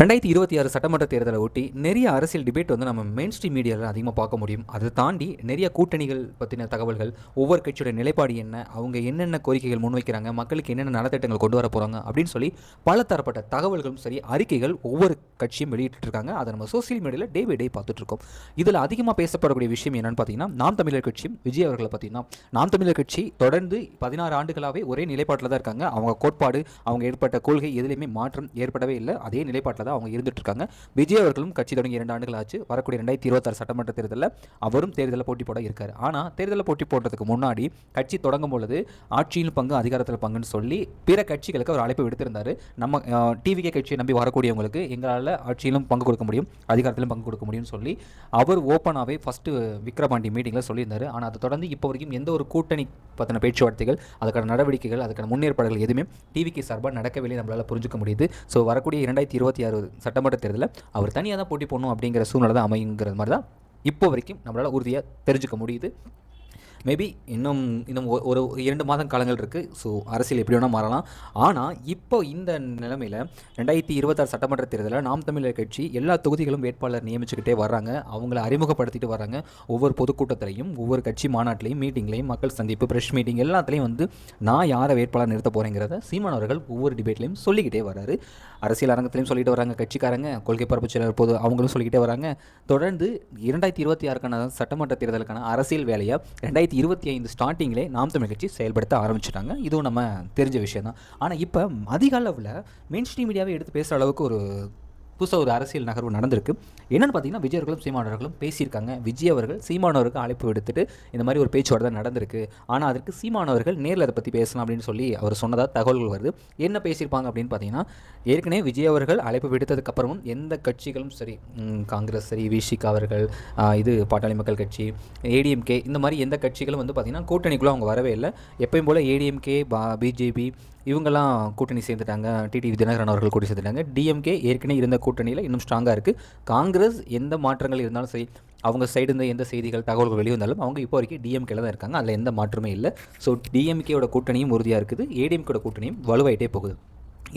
ரெண்டாயிரத்தி இருபத்தி ஆறு சட்டமன்ற தேர்தலை ஒட்டி நிறைய அரசியல் டிபேட் வந்து நம்ம மெயின் ஸ்ட்ரீம் மீடியாவில் அதிகமாக பார்க்க முடியும். அதை தாண்டி நிறைய கூட்டணிகள் பற்றின தகவல்கள் ஒவ்வொரு கட்சியோட நிலைப்பாடு என்ன அவங்க என்னென்ன கோரிக்கைகள் முன்வைக்கிறாங்க மக்களுக்கு என்னென்ன நலத்திட்டங்கள் கொண்டு வர போகிறாங்க அப்படின்னு சொல்லி பல தரப்பட்ட தகவல்களும் சரி அறிக்கைகள் ஒவ்வொரு கட்சியும் வெளியிட்டுருக்காங்க. அதை நம்ம சோசியல் மீடியாவில் டே பை டே பார்த்துட்ருக்கோம் இதில் அதிகமாக பேசப்படக்கூடிய விஷயம் என்னென்னு பார்த்தீங்கன்னா நாம் தமிழர் கட்சியும் விஜய் அவர்களை பார்த்தீங்கன்னா நாம் தமிழர் கட்சி தொடர்ந்து பதினாறு ஆண்டுகளாகவே ஒரே நிலைப்பாட்டில் தான் இருக்காங்க. அவங்க கோட்பாடு அவங்க ஏற்பட்ட கொள்கை எதுலேயுமே மாற்றம் ஏற்படவே இல்லை. அதே நிலைப்பாட்டில் தான் அவங்க இருந்துட்டு இருக்காங்க விஜய் அவர்களும் கட்சி தொடங்கி இரண்டு ஆண்டுகள் ஆச்சு. வரக்கூடிய ரெண்டாயிரத்தி இருபத்தாறு சட்டமன்ற தேர்தலில் அவரும் தேர்தலில் போட்டி போட இருக்காரு. ஆனால் தேர்தலில் போட்டி போடுறதுக்கு முன்னாடி கட்சி தொடங்கும் பொழுது ஆட்சியில் பங்கு அதிகாரத்தில் பங்குன்னு சொல்லி பிற கட்சிகளுக்கு அவர் அழைப்பு விடுத்திருந்தார். நம்ம டிவிகே கட்சியை நம்பி வரக்கூடியவங்களுக்கு எங்களால் ஆட்சியிலும் பங்கு கொடுக்க முடியும் அதிகாரத்திலும் பங்கு கொடுக்க முடியும்னு சொல்லி அவர் ஓப்பனாகவே ஃபஸ்ட்டு விக்ரபாண்டி மீட்டிங்கில் சொல்லியிருந்தார். ஆனால் அதை தொடர்ந்து இப்போ வரைக்கும் எந்த ஒரு கூட்டணி பற்றின பேச்சுவார்த்தைகள் அதுக்கான நடவடிக்கைகள் அதுக்கான முன்னேற்பாடுகள் எதுவுமே டிவிக்கு சார்பாக நடக்கவில்லை நம்மளால் புரிஞ்சுக்க முடியுது. ஸோ வரக்கூடிய இரண்டாயிரத்தி இருபத்தி ஆறு சட்டமன்ற தேர்தலில் அவர் தனியாக தான் போட்டி போடணும் அப்படிங்கிற சூழ்நிலை தான் அமையுங்கிறது மாதிரி தான் இப்போ வரைக்கும் நம்மளால் உறுதியாக தெரிஞ்சுக்க முடியுது. மேபி இன்னும் இன்னும் ஒரு இரண்டு மாதம் காலங்கள் இருக்குது ஸோ அரசியல் எப்படி வேணால் மாறலாம். ஆனால் இப்போ இந்த நிலைமையில் ரெண்டாயிரத்தி இருபத்தாறு சட்டமன்ற தேர்தலில் நாம் தமிழர் கட்சி எல்லா தொகுதிகளும் வேட்பாளர் நியமிச்சுக்கிட்டே வர்றாங்க. அவங்கள அறிமுகப்படுத்திட்டு வராங்க ஒவ்வொரு பொதுக்கூட்டத்திலையும் ஒவ்வொரு கட்சி மாநாட்டிலையும் மீட்டிங்லையும் மக்கள் சந்திப்பு ப்ரெஷ் மீட்டிங் எல்லாத்துலேயும் வந்து நான் யாரை வேட்பாளர் நிறுத்த போகிறேங்கிறத சீமான் அவர்கள் ஒவ்வொரு டிபேட்லையும் சொல்லிக்கிட்டே வராரு அரசியல் அரங்கத்திலையும் சொல்லிட்டு வராங்க கட்சிக்காரங்க. கொள்கை பரப்பு செயலர் போது அவங்களும் சொல்லிக்கிட்டே வராங்க தொடர்ந்து இரண்டாயிரத்தி இருபத்தி ஆறுக்கான சட்டமன்ற தேர்தலுக்கான அரசியல் வேலையை ரெண்டாயிரத்தி இருபத்தி ஐந்து ஸ்டார்டிங்லே நாம் தமிழ் கட்சி செயல்படுத்த ஆரம்பிச்சிட்டாங்க. இதுவும் நம்ம தெரிஞ்ச விஷயம் தான் ஆனால் இப்போ அதிக அளவில் மெயின் ஸ்ட்ரீம் மீடியாவே எடுத்து பேசுகிற அளவுக்கு ஒரு புதுசாக ஒரு அரசியல் நகர்வு நடந்திருக்கு. என்னென்னு பார்த்தீங்கன்னா விஜய் அவர்களும் சீமானவர்களும் பேசியிருக்காங்க. விஜய் அவர்கள் சீமானவருக்கு அழைப்பு விடுத்துட்டு இந்த மாதிரி ஒரு பேச்சுவார்த்தை நடந்திருக்கு. ஆனால் அதற்கு சீமானவர்கள் நேரில் அதை பற்றி பேசலாம் அப்படின்னு சொல்லி அவர் சொன்னதாக தகவல்கள் வருது. என்ன பேசியிருப்பாங்க அப்படின்னு பார்த்தீங்கன்னா ஏற்கனவே விஜய் அவர்கள் அழைப்பு விடுத்ததுக்கப்புறமும் எந்த கட்சிகளும் சரி காங்கிரஸ் சரி விஷிக் அவர்கள் இது பாட்டாளி மக்கள் கட்சி ஏடிஎம்கே இந்த மாதிரி எந்த கட்சிகளும் வந்து பார்த்திங்கன்னா கூட்டணிக்குள்ளே அவங்க வரவே இல்லை. எப்பயும் போல் ஏடிஎம்கே பா பிஜேபி இவங்கெல்லாம் கூட்டணி சேர்ந்துட்டாங்க. டிடி தினகரன் அவர்கள் கூட்டணி சேர்ந்துட்டாங்க. டிஎம்கே ஏற்கனவே இருந்த கூட்டணியில் இன்னும் ஸ்ட்ராங்காக இருக்குது காங்கிரஸ் எந்த மாற்றங்கள் இருந்தாலும் சரி அவங்க சைடு இருந்த எந்த செய்திகள் தகவல்கள் வெளிவந்தாலும் அவங்க இப்போ வரைக்கும் டிஎம்கேல தான் இருக்காங்க. அதில் எந்த மாற்றமே இல்லை. ஸோ டிஎம்கேயோட கூட்டணியும் உறுதியாக இருக்குது. ஏடிஎம்கேட கூட்டணியும் வலுவாயிட்டே போகுது.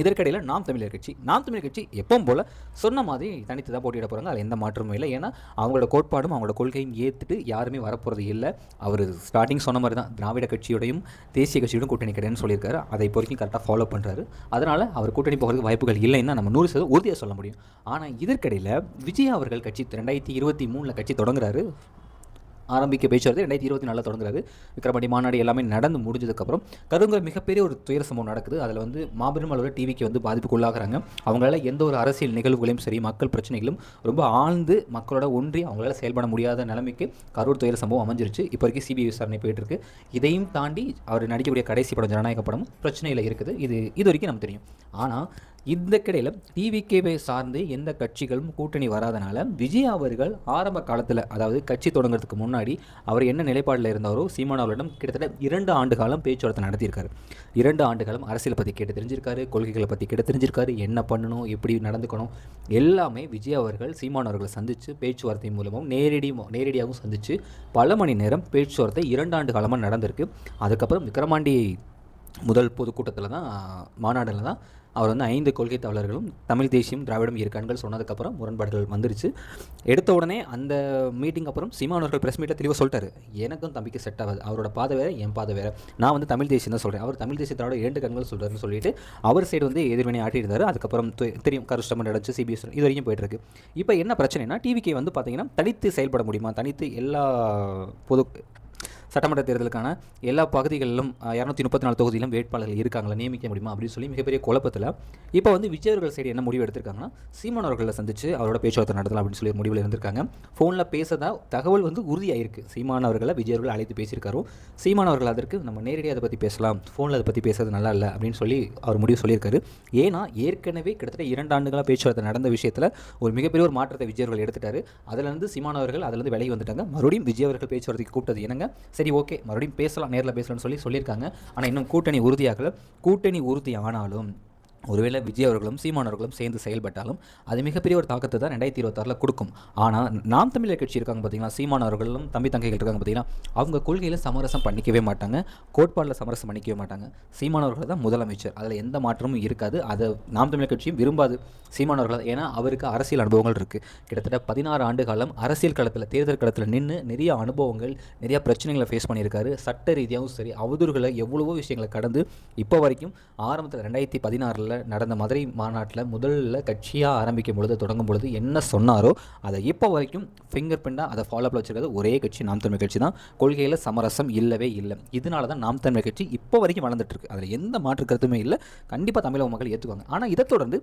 இதற்கிடையில் நாம் தமிழர் கட்சி நாம் தமிழர் கட்சி எப்பவும் போல் சொன்ன மாதிரி தனித்து தான் போட்டியிட போகிறாங்க அதில் எந்த மாற்றமும் இல்லை. ஏன்னா அவங்களோட கோட்பாடும் அவங்களோட கொள்கையும் ஏற்றுட்டு யாருமே வரப்போகிறது இல்லை. அவர் ஸ்டார்டிங் சொன்ன மாதிரி தான் திராவிட கட்சியோடையும் தேசிய கட்சியோடும் கூட்டணி கிடையாதுன்னு சொல்லியிருக்காரு. அதை இப்போ வரைக்கும் கரெக்டாக ஃபாலோ பண்ணுறாரு அதனால் அவர் கூட்டணி போகிறதுக்கு வாய்ப்புகள் இல்லைன்னா நம்ம நூறு சதவீதம் உறுதியாக சொல்ல முடியும். ஆனால் இதற்கிடையில் விஜய் அவர்கள் கட்சி ரெண்டாயிரத்தி இருபத்தி மூணில் கட்சி தொடங்குறாரு. ஆரம்பிக்க பேச்சுவார்த்தை ரெண்டாயிரத்தி இருபத்தி நாலில் தொடங்குறாரு. விக்ரமண்டி மாநாடு எல்லாமே நடந்து முடிஞ்சதுக்கப்புறம் கருங்கிற மிகப்பெரிய ஒரு துயர சம்பவம் நடக்குது. அதில் வந்து மாபெரும் அளவில் டிவிக்கு வந்து பாதிப்புக்குள்ளாகிறாங்க. அவங்களால எந்த ஒரு அரசியல் நிகழ்வுகளையும் சரி மக்கள் பிரச்சனைகளும் ரொம்ப ஆழ்ந்து மக்களோட ஒன்றி அவங்களால செயல்பட முடியாத நிலைமைக்கு கரூர் துயர சம்பவம் அமைஞ்சிருச்சு. இப்போ வரைக்கும் சிபிஐ விசாரணை போயிட்டு இருக்கு. இதையும் தாண்டி அவர் நடிக்கக்கூடிய கடைசி படம் ஜனநாயக படம் பிரச்சனையில் இருக்குது. இது இது வரைக்கும் நமக்கு தெரியும். ஆனால் இந்த கிடையில் டிவிகேவை சார்ந்து எந்த கட்சிகளும் கூட்டணி வராதனால விஜய் அவர்கள் ஆரம்ப காலத்தில் அதாவது கட்சி தொடங்குறதுக்கு முன்னாடி அவர் என்ன நிலைப்பாடில் இருந்தாரோ சீமான் அவர்களிடம் கிட்டத்தட்ட இரண்டு ஆண்டு காலம் பேச்சுவார்த்தை நடத்தியிருக்காரு. இரண்டு ஆண்டு காலம் அரசியல் பற்றி கேட்டு தெரிஞ்சிருக்காரு கொள்கைகளை பற்றி கேட்டு தெரிஞ்சிருக்காரு என்ன பண்ணணும் எப்படி நடந்துக்கணும் எல்லாமே விஜய் அவர்கள் சீமான் அவர்களை சந்தித்து பேச்சுவார்த்தை மூலமும் நேரடி நேரடியாகவும் சந்தித்து பல மணி நேரம் பேச்சுவார்த்தை இரண்டு ஆண்டு காலமாக நடந்திருக்கு. அதுக்கப்புறம் விக்ரமாண்டி முதல் பொதுக்கூட்டத்தில் தான் மாநாடில் தான் அவர் வந்து ஐந்து கொள்கை தவளர்களும் தமிழ் தேசியம் திராவிடம் இரு கண்கள் சொன்னதுக்கப்புறம் முரண்பாடுகள் வந்துருச்சு. எடுத்த உடனே அந்த மீட்டிங் அப்புறம் சீமான் அவர்கள் ப்ரெஸ் மீட்டில் தெளிவாக சொல்லிட்டாரு. எனக்கும் தம்பிக்கு செட் ஆகாது. அவரோட பாதை வேறு என் பாதை வேறு. நான் வந்து தமிழ் தேசியம் தான் சொல்கிறேன் அவர் தமிழ் தேசியத்தோட இரண்டு கண்கள் சொல்கிறாருன்னு சொல்லிட்டு அவர் சைடு வந்து எதிர்வினை ஆட்டியிருந்தார் அதுக்கப்புறம் தெரியும் கருஷ்டமன் நடந்துச்சு சிபிஎஸ் இது வரைக்கும் போயிட்டு இருக்கு இப்போ என்ன பிரச்சனைனா டிவிக்கு வந்து பார்த்தீங்கன்னா தனித்து செயல்பட முடியுமா? தனித்து எல்லா பொது சட்டமன்ற தேர்தலுக்கான எல்லா பகுதிகளிலும் இரநூத்தி முப்பத்தி நாலு தொகுதியிலும் வேட்பாளர்கள் இருக்காங்களா நியமிக்க முடியுமா அப்படின்னு சொல்லி மிகப்பெரிய குழப்பத்தில் இப்போ வந்து விஜய் அவர்கள் சைடு என்ன முடிவு எடுத்திருக்காங்கன்னா சீமான் அவர்களை சந்தித்து அவரோட பேச்சுவார்த்தை நடத்தலாம் அப்படின்னு சொல்லி முடிவில் இருந்திருக்காங்க. ஃபோனில் பேசதா தகவல் வந்து உறுதியாயிருக்கு. சீமான் அவர்களை விஜய் அவர்கள் அழைத்து பேசியிருக்காரோ சீமான் அவர்கள் அதற்கு நம்ம நேரடியாக அதை பற்றி பேசலாம் ஃபோனில் அதை பற்றி பேசுறது நல்லா இல்லை அப்படின்னு சொல்லி அவர் முடிவு சொல்லியிருக்காரு. ஏன்னா ஏற்கனவே கிட்டத்தட்ட இரண்டு ஆண்டுகளாக பேச்சுவார்த்தை நடந்த விஷயத்தில் ஒரு மிகப்பெரிய ஒரு மாற்றத்தை விஜய் அவர்கள் எடுத்துட்டாரு அதுலேருந்து சீமான் அவர்கள் அதுலேருந்து விலகி வந்துட்டாங்க. மறுபடியும் விஜய் அவர்கள் பேச்சுவார்த்தைக்கு கூப்பிட்டது என்னங்க? சரி ஓகே. மறுபடியும் பேசலாம் நேரில் பேசலாம்னு சொல்லி சொல்லியிருக்காங்க. ஆனால் இன்னும் கூட்டணி உறுதியாகலை. கூட்டணி உறுதி ஆனாலும் ஒருவேளை விஜய் அவர்களும் சீமான் அவர்களும் சேர்ந்து செயல்பட்டாலும் அது மிகப்பெரிய ஒரு தாக்கத்தை தான் ரெண்டாயிரத்தி இருபத்தாறில் கொடுக்கும். ஆனால் நாம் தமிழர் கட்சி இருக்காங்க பார்த்தீங்கன்னா சீமான் அவர்களும் தம்பி தங்கைகள் இருக்காங்க பார்த்தீங்கன்னா அவங்க கொள்கையில் சமரசம் பண்ணிக்கவே மாட்டாங்க கோட்பாடில் சமரசம் பண்ணிக்கவே மாட்டாங்க. சீமானவர்கள் தான் முதலமைச்சர். அதில் எந்த மாற்றமும் இருக்காது. அதை நாம் தமிழர் கட்சியும் விரும்பாது. சீமானவர்கள் ஏன்னா அவருக்கு அரசியல் அனுபவங்கள் இருக்குது கிட்டத்தட்ட பதினாறு ஆண்டு காலம் அரசியல் களத்தில் தேர்தல் களத்தில் நின்று நிறைய அனுபவங்கள் நிறைய பிரச்சனைகளை ஃபேஸ் பண்ணியிருக்காரு. சட்ட ரீதியாகவும் சரி அவதூறுகளை எவ்வளவோ விஷயங்களை கடந்து இப்போ வரைக்கும் ஆரம்பத்தில் ரெண்டாயிரத்தி பதினாறில் நடந்த மதுரை மாநாட்டில் முதல்ல கட்சியாக ஆரம்பிக்கும் பொழுது தொடங்கும் பொழுது என்ன சொன்னாரோ அதை இப்போ வரைக்கும் ஃபிங்கர் பிரிண்டாக அதை ஃபாலோ அப்பில் வச்சுருக்கிறது ஒரே கட்சி நாம் தமிழ் கட்சி தான். கொள்கையில் சமரசம் இல்லவே இல்லை. இதனால தான் நாம் தமிழ் கட்சி இப்போ வரைக்கும் வளர்ந்துட்டுருக்கு அதில் எந்த மாற்று கருத்துமே இல்லை. கண்டிப்பாக தமிழக மக்கள் ஏற்றுக்குவாங்க ஆனால் இதை தொடர்ந்து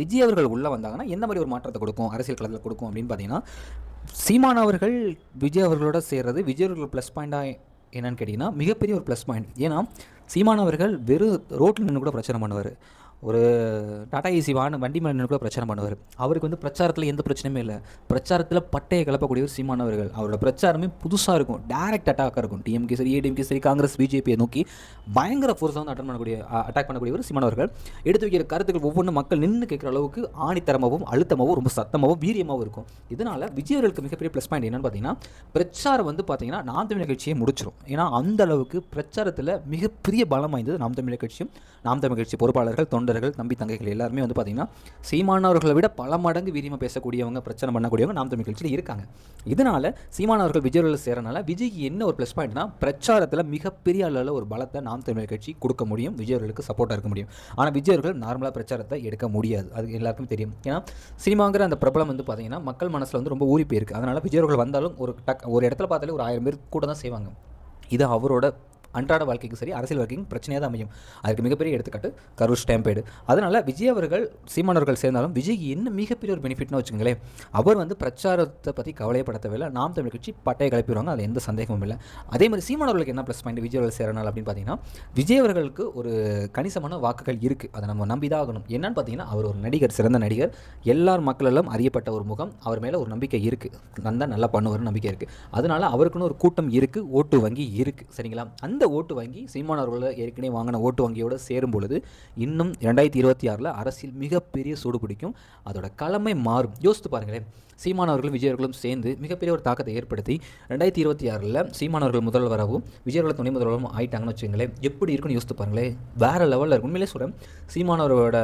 விஜய் அவர்கள் உள்ளே வந்தாங்கன்னா எந்த மாதிரி ஒரு மாற்றத்தை கொடுக்கும் அரசியல் களத்தில் கொடுக்கும் அப்படின்னு பார்த்தீங்கன்னா சீமான் அவர்கள் விஜய் அவர்களோட சேர்றது விஜய் அவர்கள் ப்ளஸ் பாயிண்டாக என்னன்னு கேட்டிங்கன்னா மிகப்பெரிய ஒரு ப்ளஸ் பாயிண்ட் ஏன்னா சீமான் அவர்கள் வெறும் ரோட்டில் நின்று கூட பிரச்சனை பண்ணுவார். ஒரு டாடா ஏசி வான வண்டி மேலே நின்று கூட பண்ணுவார். அவருக்கு வந்து பிரச்சாரத்தில் எந்த பிரச்சனையுமே இல்லை. பிரச்சாரத்தில் பட்டையை கிளப்பக்கூடியவர் ஒரு அவர்கள். அவரோட பிரச்சாரமே புதுசாக இருக்கும். டேரக்ட் அட்டாக்காக இருக்கும். டிஎம்கே சரி ஏடிஎம்கே சரி காங்கிரஸ் பிஜேபியை நோக்கி பயங்கர ஃபோர்ஸாக வந்து அட்டன் பண்ணக்கூடிய அட்டாக் பண்ணக்கூடியவர் ஒரு அவர்கள். எடுத்து வைக்கிற கருத்துக்கள் ஒவ்வொன்றும் மக்கள் நின்று கேட்குற அளவுக்கு ஆணித்தரமாகவும் அழுத்தமாகவும் ரொம்ப சத்தமாகவும் வீரியமாகவும் இருக்கும். இதனால் விஜய் அவர்களுக்கு மிகப்பெரிய ப்ளஸ் பாயிண்ட் என்னன்னு பார்த்தீங்கன்னா பிரச்சாரம் வந்து பார்த்தீங்கன்னா நாம் தமிழர் கட்சியை முடிச்சிடும் ஏன்னா அந்த அளவுக்கு பிரச்சாரத்தில் மிகப்பெரிய பலம் வாய்ந்தது நாம் தமிழர் கட்சியும் நாம் தமிழர் கட்சி பொறுப்பாளர்கள் தொண்டர்கள் தம்பி தங்கைகள் எல்லாருமே வந்து பார்த்திங்கன்னா சீமானவர்களை விட பல மடங்கு வீரியமாக பேசக்கூடியவங்க பிரச்சனை பண்ணக்கூடியவங்க நாம் தமிழ் கட்சியில் இருக்காங்க. இதனால் சீமானவர்கள் விஜய் சேரனால விஜய்க்கு என்ன ஒரு ப்ளஸ் பாயிண்ட்னா பிரச்சாரத்தில் மிகப்பெரிய அளவில் ஒரு பலத்தை நாம் தமிழ் கட்சி கொடுக்க முடியும் விஜயர்களுக்கு சப்போர்ட்டாக இருக்க முடியும். ஆனால் விஜய் அவர்கள் நார்மலாக பிரச்சாரத்தை எடுக்க முடியாது. அது எல்லாருக்கும் தெரியும். ஏன்னா சினிமாங்கிற அந்த பிரபலம் வந்து பார்த்தீங்கன்னா மக்கள் மனசில் வந்து ரொம்ப ஊறி போயிருக்கு. அதனால் விஜய் வந்தாலும் ஒரு டக் ஒரு இடத்துல பார்த்தாலே ஒரு ஆயிரம் பேர் கூட தான் செய்வாங்க. இது அவரோட அன்றாட வாழ்க்கைக்கும் சரி அரசியல் வாழ்க்கைக்கும் பிரச்சனையாக தான் அமையும். அதுக்கு மிகப்பெரிய எடுத்துக்காட்டு கரூர் ஸ்டாம்பேடு. அதனால் விஜய் அவர்கள் சீமானவர்கள் சேர்ந்தாலும் விஜய்க்கு என்ன மிகப்பெரிய ஒரு பெனிஃபிட்னு வச்சுக்கோங்களேன் அவர் வந்து பிரச்சாரத்தை பற்றி கவலையப்படுத்தவில்லை. நாம் தமிழ் கட்சி பட்டையை கிளப்பிடுவாங்க அதில் எந்த சந்தேகமும் இல்லை. அதே மாதிரி சீமானவர்களுக்கு என்ன ப்ளஸ் பாயிண்ட் விஜய் அவர்கள் சேரனால் அப்படின்னு பார்த்தீங்கன்னா விஜய் அவர்களுக்கு ஒரு கணிசமான வாக்குகள் இருக்குது அதை நம்ம நம்பி தான் ஆகணும். என்னன்னு பார்த்தீங்கன்னா அவர் ஒரு நடிகர் சிறந்த நடிகர். எல்லார் மக்களெல்லாம் அறியப்பட்ட ஒரு முகம். அவர் மேலே ஒரு நம்பிக்கை இருக்குது நல்லா நல்லா பண்ணுவார்னு நம்பிக்கை இருக்குது அதனால் அவருக்குன்னு ஒரு கூட்டம் இருக்குது ஓட்டு வங்கி இருக்குது சரிங்களா? அந்த ஓட்டு வங்கி சீமான் ஏற்கனவே வாங்கின ஓட்டு வங்கியோடு சேரும் பொழுது இன்னும் ரெண்டாயிரத்தி இருபத்தி ஆறில் அரசியல் மிகப்பெரிய சூடு பிடிக்கும். அதோட களமை மாறும். யோசித்து பாருங்களேன். சீமான் அவர்களும் விஜய் அவர்களும் சேர்ந்து மிகப்பெரிய ஒரு தாக்கத்தை ஏற்படுத்தி ரெண்டாயிரத்தி இருபத்தி ஆறில் சீமான் அவர்கள் முதல்வராகவும் விஜய் அவர்கள் துணை முதல்வரும் ஆயிட்டாங்கன்னு வச்சுங்களேன் எப்படி இருக்குன்னு யோசித்து பாருங்களேன். வேறு லெவலில் இருக்கும். உண்மையிலே சொல்கிறேன் சீமான் அவரோட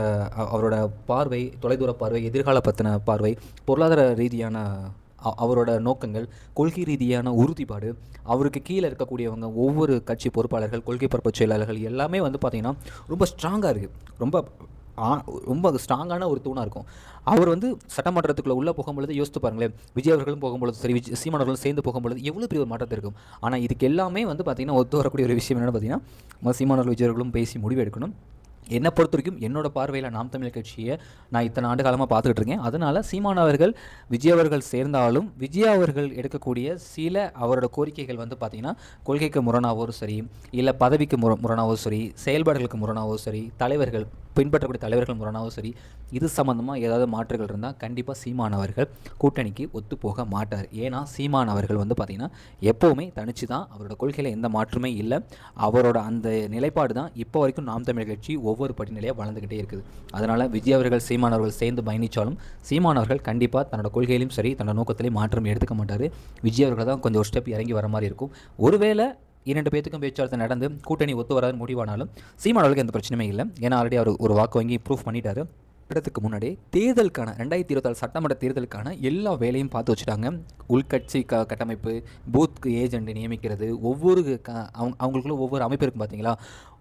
அவரோட பார்வை தொலைதூர பார்வை எதிர்கால பற்றின பார்வை பொருளாதார ரீதியான அவரோட நோக்கங்கள் கொள்கை ரீதியான உறுதிப்பாடு அவருக்கு கீழே இருக்கக்கூடியவங்க ஒவ்வொரு கட்சி பொறுப்பாளர்கள் கொள்கை பரப்பு செயலாளர்கள் எல்லாமே வந்து பார்த்திங்கன்னா ரொம்ப ஸ்ட்ராங்காக இருக்குது ரொம்ப ஆ- ரொம்ப ஸ்ட்ராங்கான ஒரு தூணாக இருக்கும். அவர் வந்து சட்டமன்றத்துக்குள்ளே உள்ளே போகும்பொழுது யோசித்து பாருங்களேன் விஜய் அவர்களும் போகும்பொழுது சரி விஜய் சீமானவர்களும் சேர்ந்து போகும்பொழுது எவ்வளோ பெரிய ஒரு மாற்றத்தை இருக்கும். ஆனால் இதுக்கு எல்லாமே வந்து பார்த்திங்கன்னா ஒத்து வரக்கூடிய ஒரு விஷயம் என்னென்னு பார்த்தீங்கன்னா சீமானவர்கள் விஜய் அவர்களும் பேசி முடிவு எடுக்கணும். என்னை பொறுத்த வரைக்கும் என்னோட பார்வையில் நாம் தமிழ் கட்சியை நான் இத்தனை ஆண்டு காலமாக பார்த்துக்கிட்டு இருக்கேன். அதனால் சீமான் அவர்கள் விஜய் அவர்கள் சேர்ந்தாலும் விஜய் அவர்கள் எடுக்கக்கூடிய சில அவரோட கோரிக்கைகள் வந்து பார்த்திங்கன்னா கொள்கைக்கு முரணாகவும் சரி இல்லை பதவிக்கு முர முரணாகவும் சரி செயல்பாடுகளுக்கு முரணாகவும் சரி தலைவர்கள் பின்பற்றக்கூடிய தலைவர்கள் முரணாகவும் சரி இது சம்மந்தமாக ஏதாவது மாற்றுகள் இருந்தால் கண்டிப்பாக சீமான் அவர்கள் கூட்டணிக்கு ஒத்துப்போக மாட்டார். ஏன்னா சீமான் அவர்கள் வந்து பார்த்திங்கன்னா எப்போவுமே தனிச்சு தான் அவரோட கொள்கையில் எந்த மாற்றுமே இல்லை. அவரோட அந்த நிலைப்பாடு தான் இப்போ வரைக்கும் நாம் தமிழ் கட்சி ஒவ்வொரு படிநிலையாக வளர்ந்துக்கிட்டே இருக்குது. அதனால் விஜய் அவர்கள் சீமான் அவர்கள் சேர்ந்து பயணித்தாலும் சீமான் அவர்கள் கண்டிப்பாக தன்னோட கொள்கையிலும் சரி தன்னோட நோக்கத்திலையும் மாற்றம் எடுத்துக்க மாட்டார். விஜய் அவர்கள் தான் கொஞ்சம் ஒரு ஸ்டெப் இறங்கி வர மாதிரி இருக்கும். ஒருவேளை இரண்டு பேத்துக்கும் பேச்சுவார்த்தை நடந்து கூட்டணி ஒத்து வராது முடிவானாலும் சீமானவர்களுக்கு எந்த பிரச்சனையுமே இல்லை. ஏன்னா ஆல்ரெடி அவர் ஒரு வாக்கு வாங்கி ப்ரூஃப் பண்ணிட்டாரு. இடத்துக்கு முன்னாடி தேர்தலுக்கான ரெண்டாயிரத்தி இருபத்தாறு சட்டமன்ற தேர்தலுக்கான எல்லா வேலையும் பார்த்து வச்சுட்டாங்க. உள்கட்சி க கட்டமைப்பு பூத் ஏஜெண்ட் நியமிக்கிறது ஒவ்வொரு க அவங்க அவங்களுக்குள்ள ஒவ்வொரு அமைப்பு இருக்கும் பார்த்தீங்களா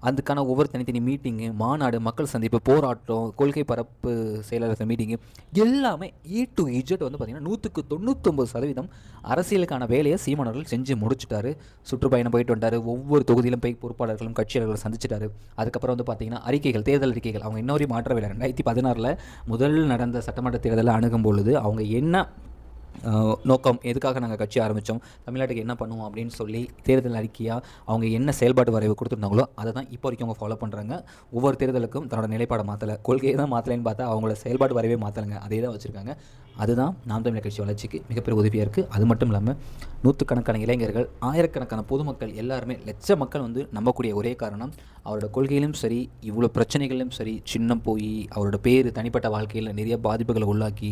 அதுக்கான ஒவ்வொரு தனித்தனி மீட்டிங்கு மாநாடு மக்கள் சந்திப்பு போராட்டம் கொள்கை பரப்பு செயலாளர்கள் மீட்டிங்கு எல்லாமே ஏ டு இஜெட் வந்து பார்த்திங்கன்னா நூற்றுக்கு தொண்ணூற்றொம்பது சதவீதம் அரசியலுக்கான வேலையை சீமானவர்கள் செஞ்சு முடிச்சுட்டாரு. சுற்றுப்பயணம் போயிட்டு வந்தார். ஒவ்வொரு தொகுதியிலும் போய் பொறுப்பாளர்களும் கட்சியாளர்களும் சந்திச்சிட்டாரு. அதுக்கப்புறம் வந்து பார்த்தீங்கன்னா அறிக்கைகள் தேர்தல் அறிக்கைகள் அவங்க இன்னொரு மாற்றவில்லை ரெண்டாயிரத்தி பதினாறில் முதல் நடந்த சட்டமன்ற தேர்தலை அணுகும் பொழுது அவங்க என்ன நோக்கம் எதுக்காக நாங்கள் கட்சி ஆரம்பித்தோம் தமிழ்நாட்டுக்கு என்ன பண்ணுவோம் அப்படின்னு சொல்லி தேர்தல் அறிக்கையாக அவங்க என்ன செயல்பாட்டு வரைவு கொடுத்துருந்தாங்களோ அதை தான் இப்போ வரைக்கும் அவங்க ஃபாலோ பண்ணுறாங்க ஒவ்வொரு தேர்தலுக்கும் தன்னோட நிலைப்பாடை மாற்றலை கொள்கையை தான் மாற்றலைன்னு பார்த்தா அவங்களோட செயல்பாட்டு வரைவே மாற்றலைங்க அதே தான் வச்சுருக்காங்க. அதுதான் நாம் தமிழர் கட்சி வளர்ச்சிக்கு மிகப்பெரிய உதவியாக இருக்குது அது மட்டும் இல்லாமல் நூற்றுக்கணக்கான இளைஞர்கள் ஆயிரக்கணக்கான பொதுமக்கள் எல்லாருமே லட்ச மக்கள் வந்து நம்பக்கூடிய ஒரே காரணம் அவரோட கொள்கையிலும் சரி இவ்வளோ பிரச்சனைகளிலும் சரி சின்னம் போய் அவரோட பேர் தனிப்பட்ட வாழ்க்கையில் நிறைய பாதிப்புகளை உள்ளாக்கி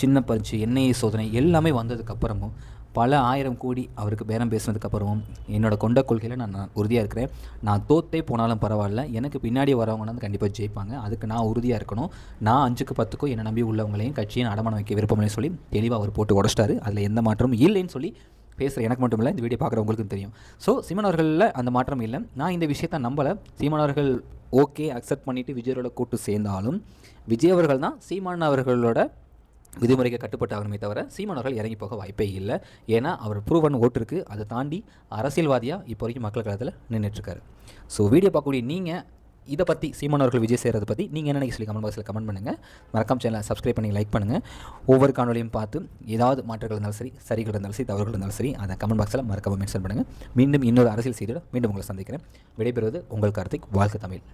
சின்ன பரிச்சு எண்ணெய் சோதனை எல்லாமே வந்ததுக்கப்புறமும் பல ஆயிரம் கோடி அவருக்கு பேரம் பேசினதுக்கப்புறமும் என்னோடய கொண்ட கொள்கையில் நான் நான் உறுதியாக இருக்கிறேன். நான் தோத்தே போனாலும் பரவாயில்ல. எனக்கு பின்னாடி வரவங்க வந்து கண்டிப்பாக ஜெயிப்பாங்க. அதுக்கு நான் உறுதியாக இருக்கணும். நான் அஞ்சுக்கு பத்துக்கும் என்னை நம்பி உள்ளவங்களையும் கட்சியை அடமானம் வைக்க விருப்பம்னு சொல்லி தெளிவாக அவர் போட்டு உடச்சிட்டாரு. அதில் எந்த மாற்றமும் இல்லைன்னு சொல்லி பேசுகிற எனக்கு மட்டும் இல்லை இந்த வீடியோ பார்க்குறவங்களுக்கும் தெரியும். ஸோ சீமான் அவர்களில் அந்த மாற்றம் இல்லை. நான் இந்த விஷயத்தை நம்பலை. சீமானவர்கள் ஓகே அக்செப்ட் பண்ணிவிட்டு விஜயோட கூட்டு சேர்ந்தாலும் விஜய் அவர்கள் தான் சீமான் அவர்களோட விதிமுறைக்கு கட்டுப்பட்டாகணுமே தவிர சீமானவர்கள் இறங்கி போக வாய்ப்பே இல்லை. ஏன்னா அவர் ப்ரூவன் ஓட்டு இருக்குது அதை தாண்டி அரசியல்வாதியாக இப்போ வரைக்கும் மக்கள் களத்தில் நின்றுட்டுருக்காரு ஸோ வீடியோ பார்க்கக்கூடிய நீங்கள் இதை பற்றி சீமானவர்கள் விஜய் செய்கிறத பற்றி நீங்கள் என்ன சொல்லி கமெண்ட் பாக்ஸில் கமெண்ட் பண்ணுங்கள் மறக்காம சேனலை சப்ஸ்கிரைப் பண்ணி லைக் பண்ணுங்கள் ஒவ்வொரு காணொலியும் பார்த்து ஏதாவது மாற்றங்கள் இருந்தாலும் சரி சரிகள் இருந்தாலும் சரி தவறுகள் இருந்தாலும் சரி அதை கமெண்ட் பாக்ஸில் மறக்காமல் மென்ஷன் பண்ணுங்கள் மீண்டும் இன்னொரு அரசியல் செய்தியோட மீண்டும் உங்களை சந்திக்கிறேன். விடைபெறுவது உங்கள் கார்த்திக். வாழ்க்கை தமிழ்.